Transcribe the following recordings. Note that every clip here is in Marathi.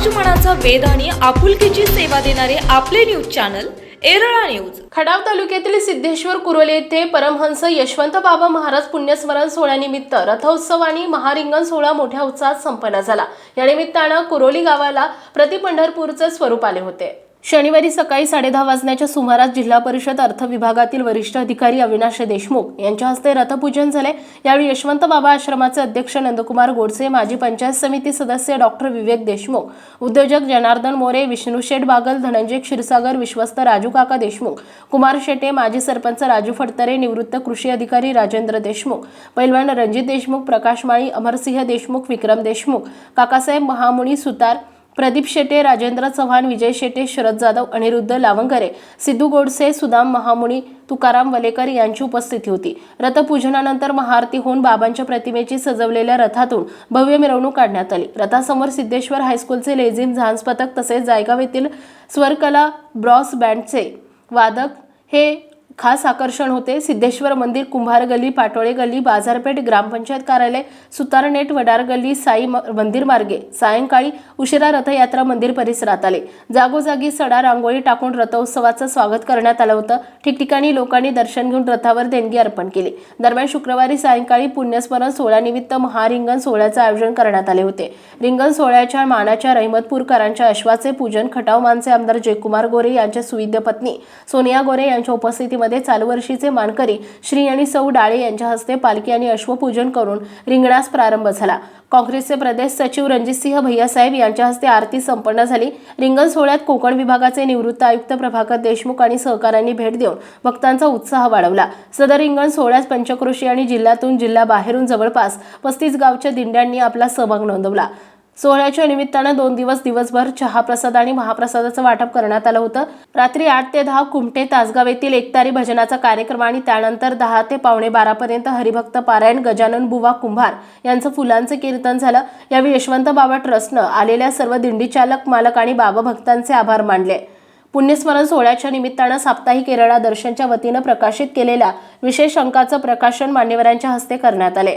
समाज मनाचा वेद आणि आपुलकीची सेवा देणारे आपले news channel Erala news. Khadav तालुक्यातील सिद्धेश्वर कुरोले येथे परमहंस यशवंत बाबा महाराज पुण्यस्मरण सोहळ्यानिमित्त रथोत्सव आणि महारिंगण सोहळा मोठ्या उत्साहात संपन्न झाला. या निमित्तानं कुरोली गावाला प्रति पंढरपूरचे स्वरूप आले होते. शनिवारी सकाळी साडेदहा वाजण्याच्या सुमारास जिल्हा परिषद अर्थ विभागातील वरिष्ठ अधिकारी अविनाश देशमुख यांच्या हस्ते रथपूजन झाले. यावेळी यशवंत बाबा आश्रमाचे अध्यक्ष नंदकुमार गोडसे माजी पंचायत समिती सदस्य डॉक्टर विवेक देशमुख उद्योजक जनार्दन मोरे विष्णुशेठ बागल धनंजय क्षीरसागर विश्वस्त राजू काका देशमुख कुमार शेटे माजी सरपंच राजू फडतरे निवृत्त कृषी अधिकारी राजेंद्र देशमुख पैलवान रणजित देशमुख प्रकाश माळी अमरसिंह देशमुख विक्रम देशमुख काकासाहेब महामुनी सुतार प्रदीप शेटे राजेंद्र चव्हाण विजय शेटे शरद जाधव अनिरुद्ध लावंगरे सिद्धू गोडसे सुदाम महामुनी तुकाराम वलेकर यांची उपस्थिती होती. रथपूजनानंतर महाआरती होऊन बाबांच्या प्रतिमेची सजवलेल्या रथातून भव्य मिरवणूक काढण्यात आली. रथासमोर सिद्धेश्वर हायस्कूलचे लेझिम झांज पथक तसेच जायगाव येथील स्वरकला ब्रॉस बँडचे वादक हे खास आकर्षण होते. सिद्धेश्वर मंदिर कुंभार गल्ली पाटोळे गल्ली बाजारपेठ ग्रामपंचायत कार्यालय सुतारनेट वडार गल्ली साई म- मंदिर मार्गे. सायंकाळी उशिरा रथयात्रा मंदिर परिसरात आले. जागोजागी सडा रांगोळी टाकून रथोत्सवाचं स्वागत करण्यात आलं होतं. ठिकठिकाणी लोकांनी दर्शन घेऊन रथावर देणगी अर्पण केली. दरम्यान शुक्रवारी सायंकाळी पुण्यस्मरण सोहळ्यानिमित्त महारिंगण सोहळ्याचं आयोजन करण्यात आले होते. रिंगण सोहळ्याच्या मानाच्या रहिमतपूरकरांच्या अश्वाचे पूजन खटाव मानचे आमदार जयकुमार गोरे यांच्या सुविद्य पत्नी सोनिया गोरे यांच्या उपस्थितीमध्ये चालू वर्षीचे मानकरी श्री आणि सौ डाळे यांच्या हस्ते पालखी आणि अश्वपूजन करून रिंगणास प्रारंभ झाला. काँग्रेसचे प्रदेश सचिव रणजितसिंह भैयासाहेब यांच्या हस्ते आरती संपन्न झाली. रिंगण सोहळ्यात कोकण विभागाचे निवृत्त आयुक्त प्रभाकर देशमुख आणि सहकाऱ्यांनी भेट देऊन भक्तांचा उत्साह वाढवला. सदर रिंगण सोहळ्यात पंचक्रोशी आणि जिल्ह्यातून जिल्हा बाहेरून जवळपास पस्तीस गावच्या दिंड्यांनी आपला सहभाग नोंदवला. सोहळ्याच्या निमित्तानं दोन दिवस दिवसभर चहा प्रसाद आणि महाप्रसादाचं वाटप करण्यात आलं होतं. रात्री आठ ते दहा कुमटे तासगाव येथील एकतारी भजनाचा कार्यक्रम आणि त्यानंतर दहा ते पावणे बारापर्यंत हरिभक्त पारायण गजानन बुवा कुंभार यांचं फुलांचं कीर्तन झालं. यावेळी यशवंत बाबा ट्रस्टनं आलेल्या सर्व दिंडीचालक मालक आणि बाबा भक्तांचे आभार मानले. पुण्यस्मरण सोहळ्याच्या निमित्तानं साप्ताहिक केरळा दर्शनच्या वतीनं प्रकाशित केलेल्या विशेष अंकाचं प्रकाशन मान्यवरांच्या हस्ते करण्यात आले.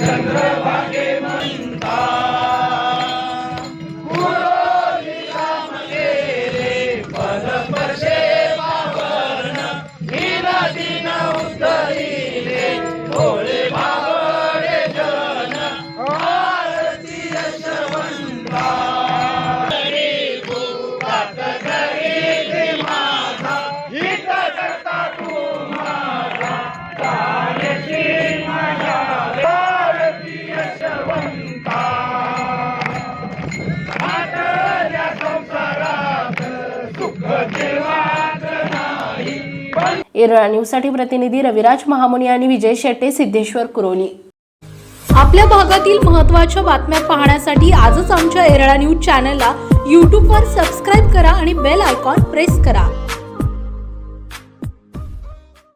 चंद्रभागे एरळा न्यूजसाठी प्रतिनिधी रविराज महामुनी आणि विजय शेट्टे सिद्धेश्वर कुरोली. आपल्या भागातील महत्त्वाच्या बातम्या पाहण्यासाठी आजच आमच्या एरळा न्यूज चॅनलला यूट्यूबवर सबस्क्राईब करा आणि बेल आयकॉन प्रेस करा.